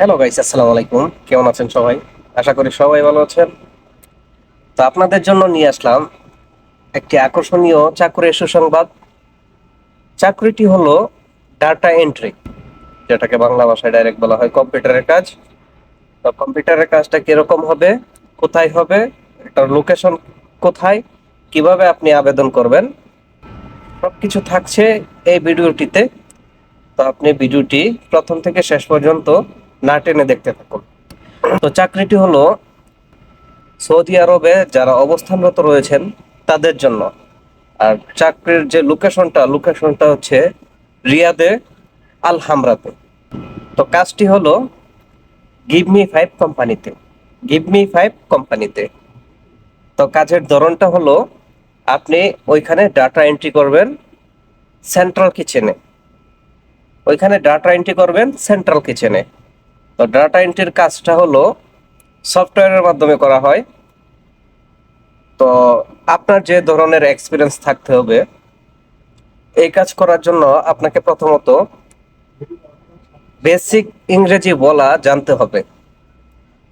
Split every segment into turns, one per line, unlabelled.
Hello guys আসসালামু আলাইকুম। কেমন আছেন সবাই? আশা করি সবাই ভালো আছেন। তো আপনাদের জন্য নিয়ে আসলাম একটি আকর্ষণীয় চাকরির সুসংবাদ। চাকরিটি হলো ডাটা এন্ট্রি যেটাকে বাংলা ভাষায় ডাইরেক্ট বলা হয় কম্পিউটারের কাজ। তো কম্পিউটারের কাজটা কীরকম হবে? কোথায় হবে? এটার লোকেশন কোথায়? কীভাবে আপনি আবেদন করবেন? সবকিছু থাকছে এই ভিডিওটিতে। তো আপনি ভিডিওটি প্রথম থেকে শেষ পর্যন্ত না টেনে দেখতে থাকুন তো চাকরিটি হলো সৌদি আরবে যারা অবস্থানরত রয়েছেন তাদের জন্য। আর চাকরির যে লোকেশনটা লোকেশনটা হচ্ছে রিয়াদে আল হামরাতে তো কাজটি হলো গিভ মি ফাইভ কোম্পানিতে গিভ মি ফাইভ কোম্পানিতে তো কাজের ধরনটা হলো আপনি ওইখানে ডাটা এন্ট্রি করবেন সেন্ট্রাল কিচেনে ওইখানে ডাটা এন্ট্রি করবেন সেন্ট্রাল কিচেনে তো ডাটা এন্ট্রির কাজটা হলো সফটওয়্যারের মাধ্যমে করা হয়। তো আপনার যে ধরনের এক্সপিরিয়েন্স থাকতে হবে, এই কাজ করার জন্য আপনাকে প্রথমত বেসিক ইংরেজি বলা জানতে হবে।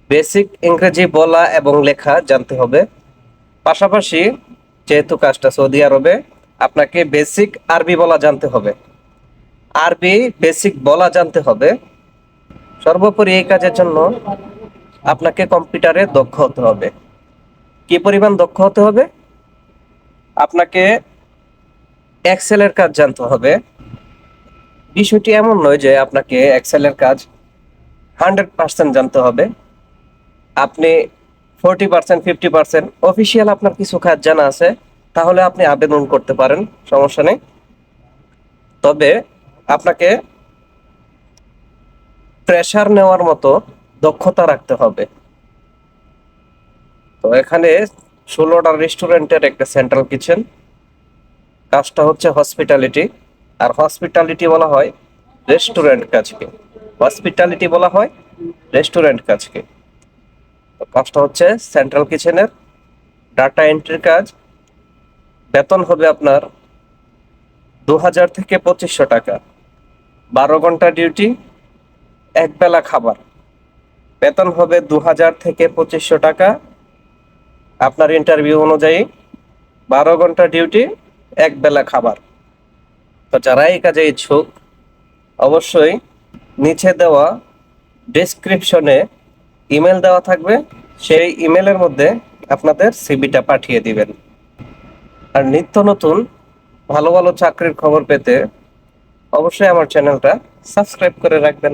বেসিক ইংরেজি বলা এবং লেখা জানতে হবে। পাশাপাশি যেহেতু কাজটা সৌদি আরবে, আপনাকে বেসিক আরবি বলা জানতে হবে। আরবি বেসিক বলা জানতে হবে। সর্বোপরি এই কাজের জন্য আপনাকে কম্পিউটারে দক্ষ হতে হবে। কি পরিমাণ দক্ষ হতে হবে? আপনাকে এক্সেলের কাজ জানতে হবে। বিষয়টি এমন নয় যে আপনাকে এক্সেলের কাজ হান্ড্রেড পার্সেন্ট জানতে হবে। আপনি forty percent, fifty percent official আপনার কিছু কাজ জানা আছে, তাহলে আপনি আবেদন করতে পারেন, সমস্যা নেই। তবে আপনাকে প্রেশার নেওয়ার মতো দক্ষতা রাখতে হবে। তো এখানে ষোলোটা রেস্টুরেন্টের একটা সেন্ট্রাল কিচেন কাজটা হচ্ছে হসপিটালিটি আর হসপিটালিটি বলা হয় রেস্টুরেন্ট কাজকে। হসপিটালিটি বলা হয় রেস্টুরেন্ট কাজকে। তো কাজটা হচ্ছে সেন্ট্রাল কিচেনের ডাটা এন্ট্রির কাজ। বেতন হবে আপনার দু হাজার থেকে পঁচিশশো টাকা। বারো ঘণ্টা ডিউটি এক বেলা খাবার। বেতন হবে দু হাজার থেকে পঁচিশশো টাকা। আপনার ইন্টারভিউ অনুযায়ী বারো ঘণ্টা ডিউটি এক বেলা খাবার। তো যারা এই কাজে ইচ্ছুক, অবশ্যই নিচে দেওয়া ডেসক্রিপশনে ইমেল দেওয়া থাকবে। সেই ইমেলের মধ্যে আপনাদের সিবিটা পাঠিয়ে দিবেন। আর নিত্য নতুন ভালো ভালো চাকরির খবর পেতে অবশ্যই আমার চ্যানেলটা সাবস্ক্রাইব করে রাখবেন।